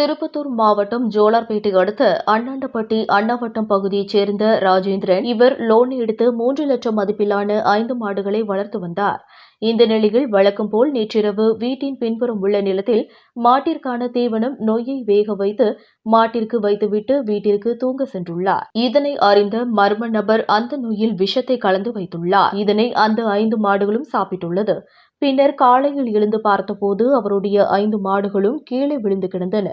திருப்பத்தூர் மாவட்டம் ஜோலார்பேட்டை அடுத்த அண்ணாண்டப்பட்டி அண்ணாவட்டம் பகுதியைச் சேர்ந்த ராஜேந்திரன் இவர் லோன் எடுத்து மூன்று லட்சம் மதிப்பிலான ஐந்து மாடுகளை வளர்த்து வந்தார். இந்த நிலையில் வழக்கம் போல் நேற்றிரவு வீட்டின் பின்புறம் உள்ள நிலத்தில் மாட்டிற்கான தீவனம் நொய்யை வேக வைத்து மாட்டிற்கு வைத்துவிட்டு வீட்டிற்கு தூங்க சென்றுள்ளார். இதனை அறிந்த மர்ம நபர் அந்த நொய்யில் விஷத்தை கலந்து வைத்துள்ளார். இதனை அந்த ஐந்து மாடுகளும் சாப்பிட்டுள்ளது. பின்னர் காலையில் எழுந்து பார்த்தபோது அவருடைய ஐந்து மாடுகளும் கீழே விழுந்து கிடந்தன.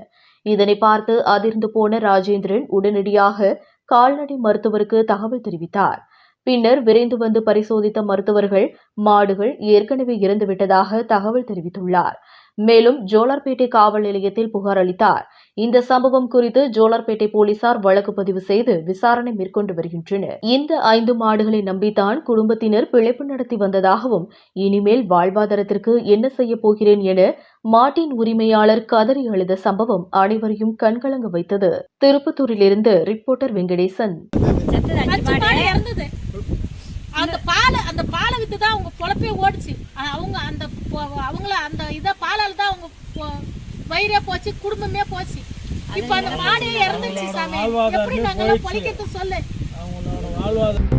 இதனை பார்த்து அதிர்ந்து போன ராஜேந்திரன் உடனடியாக கால்நடை மருத்துவருக்கு தகவல் தெரிவித்தார். பின்னர் விரைந்து வந்து பரிசோதித்த மருத்துவர்கள் மாடுகள் ஏற்கனவே இறந்துவிட்டதாக தகவல் தெரிவித்துள்ளார். மேலும் ஜோலார்பேட்டை காவல் நிலையத்தில் புகார் அளித்தார். இந்த சம்பவம் குறித்து ஜோலார்பேட்டை போலீசார் வழக்கு பதிவு செய்து விசாரணை மேற்கொண்டு வருகின்றனர். இந்த ஐந்து மாடுகளை நம்பித்தான் குடும்பத்தினர் பிழைப்பு நடத்தி வந்ததாகவும் இனிமேல் வாழ்வாதாரத்திற்கு என்ன செய்ய போகிறேன் என மாட்டின் உரிமையாளர் கதறி அழுத சம்பவம் அனைவரையும் கண்கலங்க வைத்தது. திருப்பத்தூரிலிருந்து ரிப்போர்ட்டர் வெங்கடேசன் அஞ்சு மாடு இறந்தது அந்த பாலை அந்த பாலை வித்து தான் அவங்க பொழப்பே ஓடுச்சு. அவங்க அந்த அவங்கள அந்த இத பாலால தான் அவங்க வயிறே போச்சு குடும்பமே போச்சு. இப்ப அந்த மாடே இறந்துச்சு சாமி. எப்படி நாங்க பொழைக்கிறது சொல்லு? அவங்களோட வாழ்வாதாரம்